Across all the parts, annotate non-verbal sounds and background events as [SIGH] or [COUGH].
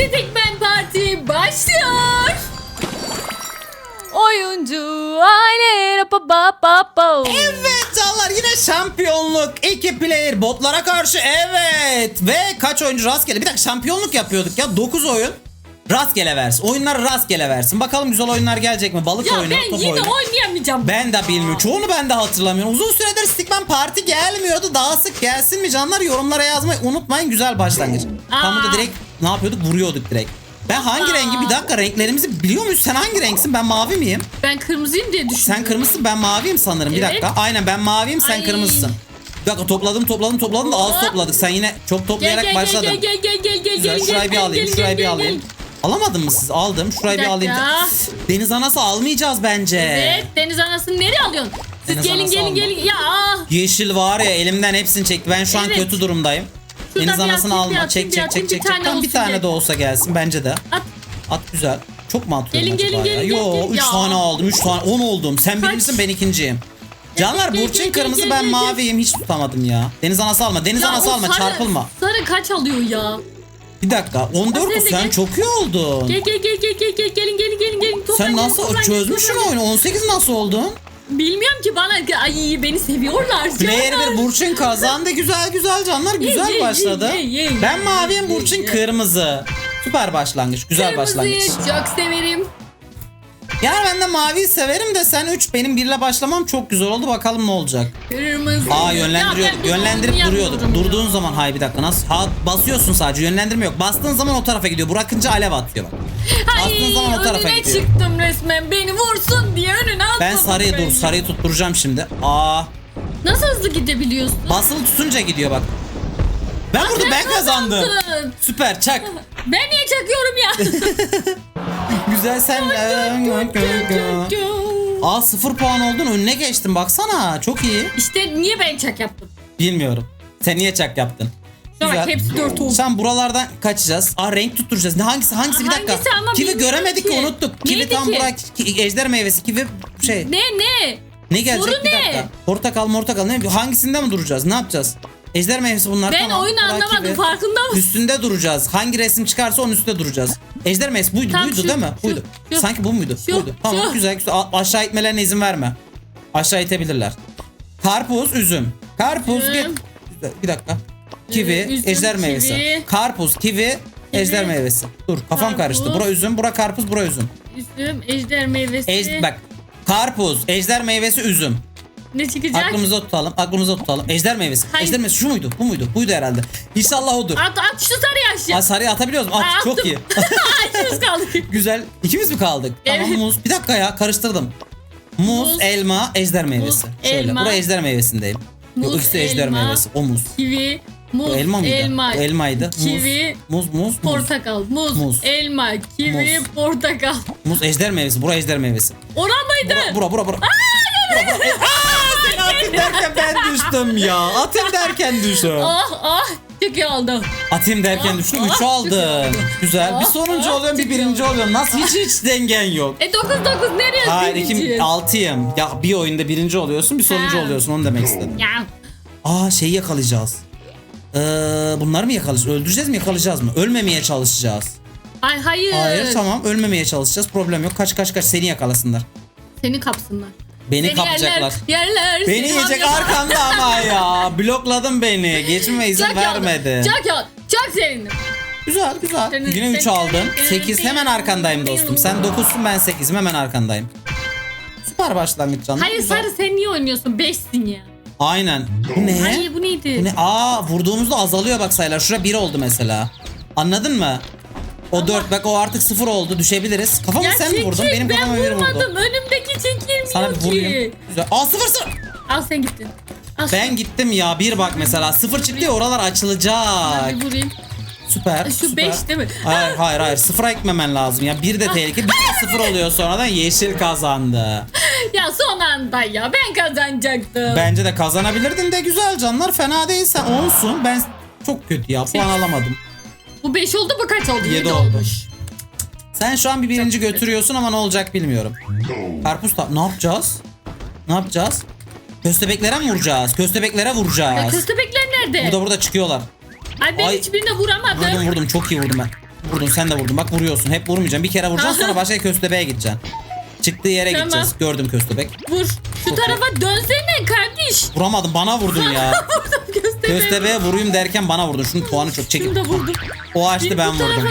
Tetikmen Parti başlıyor. Oyuncu aile pa pa pa pa. Evet canlar yine şampiyonluk. iki player botlara karşı evet. Ve kaç oyuncu rastgele. Bir dakika şampiyonluk yapıyorduk ya 9 oyun. Rastgele versin. Oyunları rastgele versin. Bakalım güzel oyunlar gelecek mi? Balık Ya oyunu, ben top yine oyunu. oynayamayacağım. Ben de bilmiyorum. Çoğunu ben de hatırlamıyorum. Uzun süredir Stickman Parti gelmiyordu. Daha sık gelsin mi canlar? Yorumlara yazmayı unutmayın. Güzel başlangıç. Tam burada Aa. direkt ne yapıyorduk? Vuruyorduk direkt. Ben hangi Aa. rengi? Bir dakika renklerimizi biliyor muyuz? Sen hangi renksin? Ben mavi miyim? Ben kırmızıyım diye düşündüm. Sen kırmızısın ben maviyim sanırım. Bir Evet. dakika. Aynen ben maviyim sen Ay. kırmızısın. Bir dakika topladım topladım topladım da az topladık. Sen yine çok Gel toplayarak gel başladın. gel gel gel gel gel Güzel gel şurayı bir gel, alayım gel, şurayı bir gel, alayım. gel. Alamadın mı siz? Aldım. Şurayı Bir bir alayım. dakika. Deniz anası almayacağız bence. Evet deniz anasını nereye alıyorsun? Siz Deniz gelin anası gelin alma. gelin. Ya ah. Yeşil var ya elimden hepsini çekti. Ben şu an Evet. kötü durumdayım. Şuradan Deniz bir anasını atayım, bir alma. atayım, Çek bir çek atayım, çek çek. tane Tam bir olsun tane de olsa gelsin bence de. At. At güzel. Çok mu atıyorum Gelin, acaba gelin, ya? gelin, Yo gelin. 3 Ya. tane aldım. 3 tane 10 oldum. Sen birincisin ben ikinciyim. Canlar gel, Burçin gel, kırmızı gel, ben gel, gel. maviyim. Hiç tutamadım ya. Deniz anası alma. Deniz Ya anası o alma. sarı- Çarpılma. Sarı kaç alıyor ya? Bir dakika. 14 sen o de sen gel. çok iyi oldun. Gel gel gel gel gel gel gelin gelin gelin gelin. Toplan, Sen gelin, nasıl toplan, gelin, çözmüşsün toplan, gelin. oyunu? 18 nasıl oldun? Bilmiyorum ki bana ay beni seviyorlar. Player canlar. bir Burçin kazandı. [LAUGHS] Güzel güzel canlar. Güzel ye, başladı. ye, ye, ye, Ben maviyim Burçin kırmızı. Süper başlangıç. Güzel Kırmızıyı başlangıç. çok severim. Yani ben de maviyi severim de sen 3 benim 1 ile başlamam çok güzel oldu. Bakalım ne olacak. Kırmızı. Aa yönlendiriyor. Ya ben bunu Yönlendirip oynayamıyorum duruyorduk. ya. Durduğun zaman hay bir dakika nasıl? Ha, basıyorsun sadece yönlendirme yok. Bastığın zaman o tarafa gidiyor. Bırakınca alev atıyor bak. Bastığın Ay zaman o tarafa önüne gidiyor. çıktım resmen. Beni vursun diye önüne atladım. Ben sarıyı dur, sarıyı tutturacağım şimdi. Aa, Nasıl hızlı gidebiliyorsun? basılı tutunca gidiyor bak. Ben vurdum, ben kazandım. kazandın. Süper, çak. Ben niye çakıyorum ya? [LAUGHS] [LAUGHS] Güzel sen. Aa sıfır puan oldun önüne geçtin baksana çok iyi. işte niye ben çak yaptım? Bilmiyorum. Sen niye çak yaptın? Güzel. hepsi dört oldu. Sen buralardan kaçacağız. Aa renk tutturacağız. Ne hangisi hangisi bir dakika. Hangisi ama Kivi bilmiyorum göremedik ki ki. unuttuk. Kivi Neydi tam ki? bırak. Ejder meyvesi kivi şey. Ne ne? Ne gelecek Soru bir ne? dakika. Portakal mortakal ne? Hangisinde mi duracağız? Ne yapacağız? Ejder meyvesi bunlar Ben tamam. oyunu Bırak anlamadım kivi. farkında mısın? Üstünde duracağız. Hangi resim çıkarsa onun üstünde duracağız. Ejder meyvesi buydu, Tam buydu şu, değil mi? şu, Buydu. şu, Sanki bu muydu? şu, buydu. Tamam şu. güzel güzel. A- aşağı itmelerine izin verme. Aşağı itebilirler. Karpuz, üzüm. Karpuz, Üzüm. git. Bir dakika. Kivi, Ee, üzüm, ejder kivi. meyvesi. Karpuz, kivi, ejder meyvesi. Dur kafam Karpuz. karıştı. Bura üzüm, bura karpuz, bura üzüm. Üzüm, ejder meyvesi. Ej, bak. Karpuz, ejder meyvesi, üzüm. Ne çıkacak? Aklımızda tutalım, aklımızda tutalım. Ejder meyvesi. Hayır. Ejder meyvesi şu muydu? Bu muydu? Buydu herhalde. İnşallah odur. At, at şu sarıyı aşağı. Aa, sarıya atabiliyoruz mu? At, Aa, çok iyi. [LAUGHS] İkimiz kaldık. Güzel. İkimiz mi kaldık? Tamam Evet. muz. Bir dakika ya karıştırdım. Muz, Muz, elma, ejder meyvesi. Şöyle. elma. Buraya ejder meyvesindeyim. Yok Muz, ikisi de ejder meyvesi. O muz. Kivi, muz, Bu elma mıydı? elma, Bu elmaydı. kivi, Muz, muz, muz. Muz, portakal, muz, Muz. elma, kivi, Muz. portakal. muz ejder meyvesi. Bura ejder meyvesi. Oran mıydı? Bura, bura, bura. Bura, bura. E, Aa, atayım derken ben düştüm ya. Atayım derken düştüm. Ah ah çok iyi oldu. Atayım derken Ah, düştüm. 3 aldım. Güzel. Bir sonuncu oluyorum, bir birinci oluyorum. Nasıl hiç hiç dengen yok. E 9 9 nereye Hayır birinciyiz? ikim altıyım. Ya bir oyunda birinci oluyorsun bir sonuncu Ha. oluyorsun onu demek istedim. Ya Aa şeyi yakalayacağız. Ee, bunları mı yakalayacağız? Öldüreceğiz mi yakalayacağız mı? Ölmemeye çalışacağız. ay hayır. Hayır tamam ölmemeye çalışacağız. Problem yok. Kaç kaç kaç seni yakalasınlar. Seni kapsınlar. Beni Seni kapacaklar. Yerler, yerler. Beni yiyecek arkamda ama ya. Blokladın beni. [LAUGHS] Geçme izin Çok vermedi. Çok iyi. Çok sevindim. Güzel güzel. Yine 3 aldın. 8 hemen arkandayım dostum. Sen 9'sun ben 8'im hemen arkandayım. Süper başlangıç canım. Hayır Güzel. sarı sen niye oynuyorsun? 5'sin ya. Aynen. Bu ne? Hayır bu neydi? Bu ne? Aa vurduğumuzda azalıyor bak sayılar. Şura 1 oldu mesela. Anladın mı? O 4 bak o artık 0 oldu. Düşebiliriz. Kafamı Ya sen mi vurdun? çekil, Benim ben kafama biri vurmadım. vurdu. Önümdeki çekilmiyor Sana bir ki. vurayım. Güzel. Aa 0 0. Al sen gittin. Al Ben gittim ya. Bir bak mesela. 0 çıktı ya oralar açılacak. bir vurayım. Süper. Şu süper. beş değil mi? Hayır hayır hayır. Sıfıra ekmemen lazım ya. Bir de tehlike. Bir de sıfır oluyor sonradan yeşil kazandı. [LAUGHS] Ya son anda ya ben kazanacaktım. Bence de kazanabilirdin de güzel canlar. Fena değil sen olsun. Ben çok kötü ya. Puan alamadım. Bu 5 oldu mu kaç oldu? Yedi 7 oldu. olmuş. Sen şu an bir birinci götürüyorsun ama ne olacak bilmiyorum. Karpuz ta- ne yapacağız? Ne yapacağız? Köstebeklere mi vuracağız? Köstebeklere Ya vuracağız. köstebekler nerede? Burada burada çıkıyorlar. Ay ben Ay. hiçbirine vuramadım. Vurdum vurdum çok iyi vurdum ben. Vurdun sen de vurdun. Bak vuruyorsun. Hep vurmayacaksın. Bir kere vuracaksın sonra başka köstebeğe gideceksin. Çıktığı yere Tamam. gideceğiz. Gördüm köstebek. Vur. Şu tarafa dönsene kardeş. Vuramadım bana vurdun ya. Köstebeğe. Vurayım derken bana vurdun. Şunun puanı çok çekil. Şunu da vurdum. O açtı ben bu vurdum.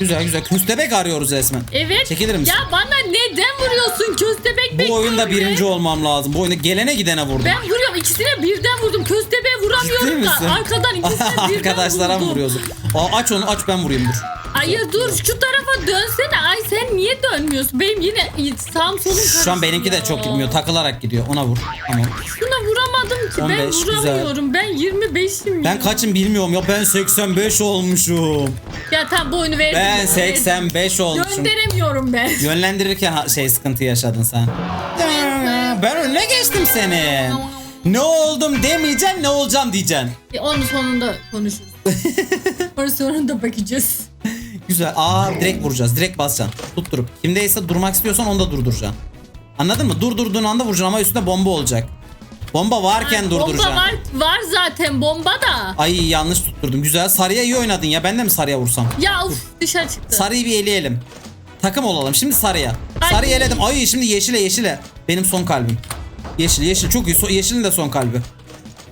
Güzel güzel. Köstebek arıyoruz resmen. Evet. Çekilir misin? Ya bana neden vuruyorsun? Köstebek Bu bekliyor oyunda be. birinci olmam lazım. Bu oyunda gelene gidene vurdum. Ben vuruyorum. İkisine birden vurdum. Köstebeğe vuramıyorum Ciddi da. misin? Arkadan [LAUGHS] ikisine birden Arkadaşlara mı vurdum. vuruyorsun? Aa, aç onu aç ben vurayım dur. Hayır dur şu tarafa dönsene. Ay sen niye dönmüyorsun? Benim yine sağım solum Şu an benimki de çok gitmiyor. Takılarak gidiyor. Ona vur. Tamam. Şuna vuramadım ki. 15, ben güzel. vuramıyorum. Ben 25'im Ben kaçım bilmiyorum ya. Ben 85 olmuşum. Ya tam bu oyunu verdim. Ben ya, 85 verdim. olmuşum. Gönderemiyorum ben. Yönlendirirken şey sıkıntı yaşadın sen. Ben önüne geçtim senin. Ne oldum demeyeceksin ne olacağım diyeceksin. E, Onu sonunda konuşuruz. [LAUGHS] Onu sonunda bakacağız. Güzel. Aa direkt vuracağız. Direkt basacaksın. Tutturup. Kimdeyse durmak istiyorsan onu da durduracaksın. Anladın mı? Durdurduğun anda vuracaksın ama üstünde bomba olacak. Bomba varken durduracaksın. Bomba var, var zaten bomba da. Ay yanlış tutturdum. Güzel. Sarıya iyi oynadın ya. Ben de mi sarıya vursam? Ya uf dışarı çıktı. Sarıyı bir eleyelim. Takım olalım. Şimdi sarıya. Ay. Sarıyı eledim. Ay şimdi yeşile yeşile. Benim son kalbim. Yeşil yeşil çok iyi. So- yeşilin de son kalbi.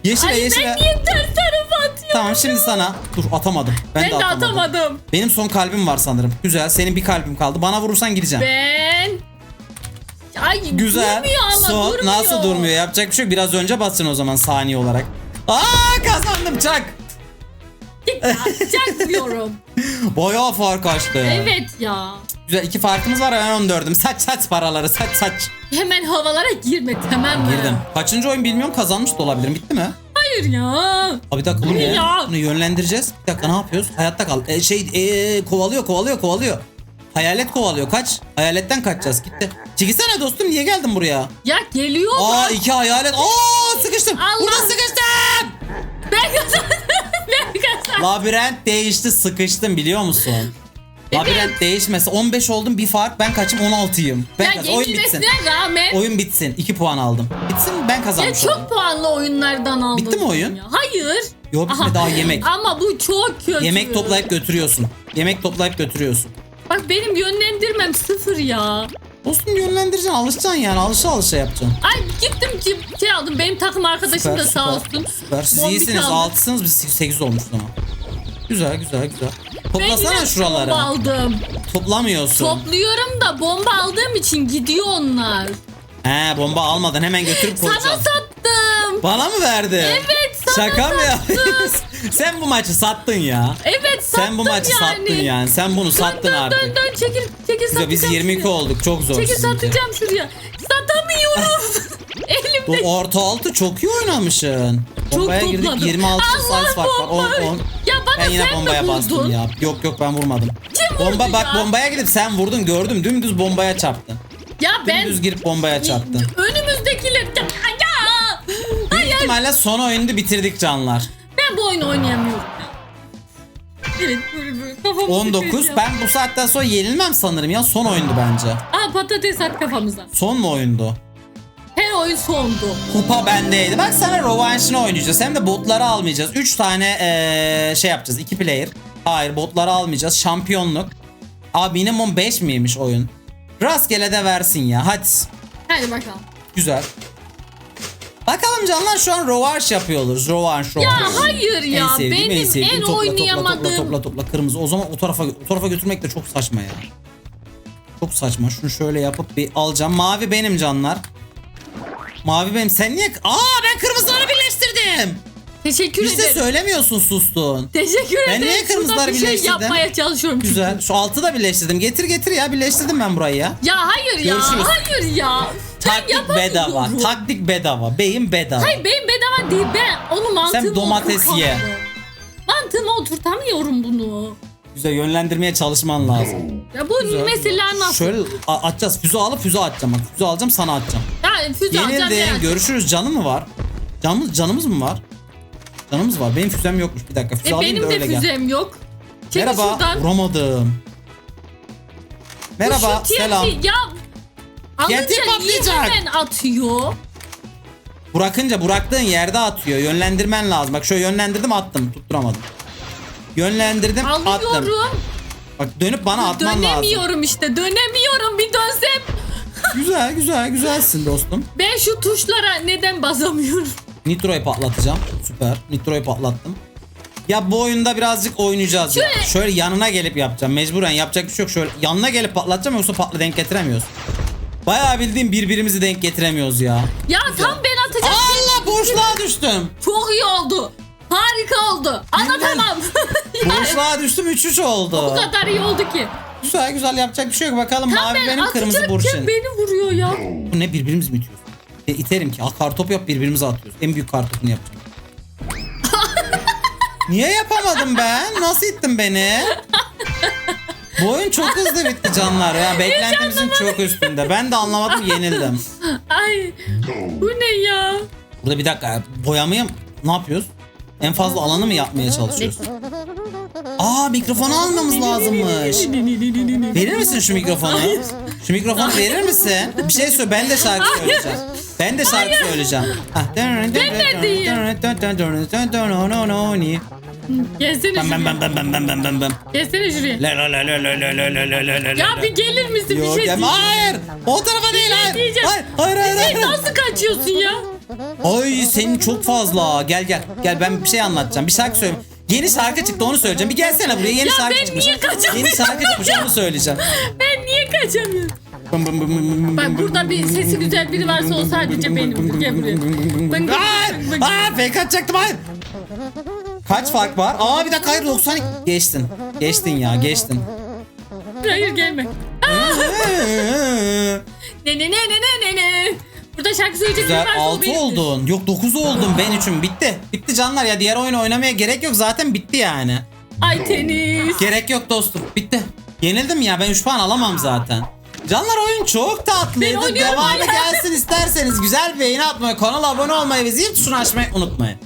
Yeşile Ay yeşile. ben niye ters tarafa atıyorum? Tamam şimdi sana. Dur atamadım. Ben, Ben, de, de atamadım. atamadım. Benim son kalbim var sanırım. Güzel. Senin bir kalbin kaldı. Bana vurursan gideceğim. Ben... Ay Güzel. durmuyor ama son durmuyor. nasıl durmuyor? Yapacak bir şey yok. Biraz önce bassın o zaman saniye olarak. Aa kazandım çak. Ya, Çakmıyorum. [LAUGHS] Bayağı fark açtı. evet ya. Güzel iki farkımız var ben 14'üm. Saç saç paraları saç saç. Hemen havalara girme tamam mı? Girdim. Kaçıncı oyun bilmiyorum kazanmış da olabilirim. Bitti mi? Hayır ya. Abi bir dakika bu ne ya? Bunu yönlendireceğiz. Bir dakika ne yapıyoruz? Hayatta kal. E, şey e, kovalıyor kovalıyor kovalıyor. Hayalet kovalıyor. Kaç. Hayaletten kaçacağız. Gitti. Çekilsene dostum niye geldin buraya? Ya geliyor Aa bak. iki hayalet. Aa sıkıştım. Allah. Burada sıkıştım. Ben kazandım. ben kazandım. Labirent değişti sıkıştım biliyor musun? Labirent değişmesi 15 oldum bir fark ben kaçım 16'yım. Ben ya kaz- oyun bitsin. rağmen Oyun bitsin. 2 puan aldım. Bitsin ben ya kazanmış oldum. çok puanlı oyunlardan aldım. Bitti mi oyun? Ya. Hayır. Yok Aha. daha yemek. Ama bu çok kötü. Yemek toplayıp götürüyorsun. Yemek toplayıp götürüyorsun. Bak benim yönlendirmem sıfır ya. Dostum yönlendireceksin alışacaksın yani alışa alışa yapacaksın. Ay gittim ki şey aldım. Benim takım arkadaşım da sağ olsun. Süper. Siz Bombik iyisiniz. aldı. 6'sınız biz 8 olmuş ama. Güzel güzel güzel. Toplasana şuraları. bomba aldım. Toplamıyorsun. Topluyorum da bomba aldığım için gidiyor onlar. He bomba almadan hemen götürüp Sana koyacaksın. sattım. Bana mı verdi? Evet sana Şaka mı sattım. yapıyorsun? Sen bu maçı sattın ya. Evet sattım Sen bu maçı yani. sattın yani. Sen bunu sattın dön, artık. Dön dön çekil çekil satacağım biz 22 şuraya. olduk. Çok zor Çekil sizinki. satacağım şuraya. Satamıyorum. Bu [LAUGHS] Elimde orta altı çok iyi oynamışsın. çok Bombaya girdik topladım. 26 Allah sayısı fark var. 10 bomba. 10. Ya bana Ben yine sen bombaya de bastım vurdun. ya. Yok yok ben vurmadım. Kim vurdu Bomba bak ya? bombaya gidip sen vurdun gördüm. Dümdüz bombaya çarptın. Ya ben Dümdüz girip bombaya çarptın. önümüzdekiler ya, ya. Büyük ihtimalle son oyunu bitirdik canlar. Oynayamıyorum. Evet böyle böyle kafamı 19. sıkacağım. Ben bu saatten sonra yenilmem sanırım ya. Son oyundu bence. Aa patates at kafamıza. Son mu oyundu? Her oyun sondu. Kupa bendeydi. Bak sana rovanşını oynayacağız. Hem de botları almayacağız. 3 tane eee, şey yapacağız. 2 player. Hayır botları almayacağız. Şampiyonluk. Abi minimum 5 miymiş oyun? Rastgele de versin ya. Hadi. Hadi bakalım. Güzel. Bakalım canlar şu an rovanş yapıyoruz. Rovanş, rovanş. Ya hayır ya En sevdiğim, benim en, sevdiğim. Topla, oynayamadığım. Topla, topla, topla, topla. Kırmızı. O zaman o tarafa, o tarafa götürmek de çok saçma ya. Çok saçma. Şunu şöyle yapıp bir alacağım. Mavi benim canlar. Mavi benim. Sen niye... Aa ben kırmızıları birleştirdim. Teşekkür Hiç de ederim. söylemiyorsun sustun. Teşekkür Ben ederim. niye Şurada kırmızıları bir şey birleştirdim? yapmaya çalışıyorum. çünkü. Güzel. Şu altı da birleştirdim. Getir getir ya. Birleştirdim ben burayı ya. Ya hayır ya. Görüşürüz. Hayır ya. Taktik bedava. Taktik bedava. Beyin bedava. Hayır benim bedava değil. Ben onu mantığıma Sen domates ye. oturtamıyorum. Mantığıma oturtamıyorum bunu. Güzel yönlendirmeye çalışman lazım. Ya bu Güzel. mesela nasıl? Şöyle a- atacağız. Füze alıp füze atacağım. Bak füze alacağım sana atacağım. Yani füze alacağım. Yenildim. yani. Görüşürüz. Canı mı var? Canımız, canımız mı var? Canımız var. Benim füzem yokmuş. Bir dakika. Füze E, alayım benim da de öyle gel. füzem yok. Çekil Merhaba. şuradan. Vuramadım. Merhaba. Bu şu TNT Selam. Ya alınca TNT niye patlayacak. hemen atıyor? Bırakınca bıraktığın yerde atıyor. Yönlendirmen lazım. Bak şöyle yönlendirdim attım. Tutturamadım. Yönlendirdim attım. Alıyorum. Bak dönüp bana atman lazım. Dönemiyorum işte dönemiyorum bir dönsem. [LAUGHS] Güzel güzel güzelsin dostum. Ben şu tuşlara neden basamıyorum? Nitro'yu patlatacağım. Süper. Nitro'yu patlattım. Ya bu oyunda birazcık oynayacağız ya. Şöyle- Şöyle yanına gelip yapacağım. Mecburen yapacak bir şey yok. Şöyle yanına gelip patlatacağım yoksa patla denk getiremiyoruz. Bayağı bildiğim birbirimizi denk getiremiyoruz ya. Ya tam ben atacağım. Allah boşluğa düştüm. Çok iyi oldu. Harika oldu. Anlatamam. [LAUGHS] Boşluğa düştüm 3-3 oldu. bu kadar iyi oldu ki. Güzel güzel yapacak bir şey yok. Bakalım Tam mavi ben benim kırmızı Burçin. beni vuruyor ya. Bu ne birbirimiz mi itiyoruz? E, iterim ki. Al kartop yap birbirimize atıyoruz. En büyük kartopunu yapacağım. Niye yapamadım ben? Nasıl ittin beni? Bu oyun çok hızlı bitti canlar ya. Beklentimizin çok üstünde. Ben de anlamadım yenildim. Ay bu ne ya? Burada bir dakika boyamayı ne yapıyoruz? En fazla alanı mı yapmaya çalışıyoruz? Aa mikrofonu almamız lazımmış. Verir misin şu mikrofonu? Şu mikrofonu verir misin? Bir şey söyle ben de şarkı söyleyeceğim. Ben de şarkı söyleyeceğim. neredeyim? Gelsene Ben ben şuraya. ben ben ben ben ben ben ben. Gelsene şuraya. La la la la la la la la la la la Ya bir gelir misin Yok bir şey gelme. diyeceğim. Hayır. O tarafa değil hayır. diyeceğim. Hayır hayır hayır. Sen hayır. nasıl kaçıyorsun ya? Ay senin çok fazla. Gel gel. Gel ben bir şey anlatacağım. Bir şarkı söyle. Yeni şarkı çıktı onu söyleyeceğim. Bir gelsene buraya. Yeni Ya şarkı ben çıkmış. niye kaçamıyorum Yeni şarkı çıkmış onu söyleyeceğim. Ben niye kaçamıyorum? Bak burada bir sesi güzel biri varsa o sadece benim. Gel buraya. Bıng bıng Hayır. Aa fake atacaktım hayır. Kaç fark var? Aa bir dakika hayır 90. Geçtin. Geçtin ya geçtin. Hayır gelme. Ne ne ne ne ne ne ne. Burada şarkı söyleyecek biri Güzel varsa o 6 benimdir. oldun. Yok 9 oldum ben üçün. Bitti. Bitti canlar ya. Diğer oyunu oynamaya gerek yok. Zaten bitti yani. Ay tenis. Gerek yok dostum. Bitti. Yenildim ya. Ben 3 puan alamam zaten. Canlar oyun çok Ben tatlıydı. oynuyorum Devamı hala. gelsin isterseniz güzel beğeni atmayı, kanala abone olmayı ve zil tuşunu açmayı unutmayın.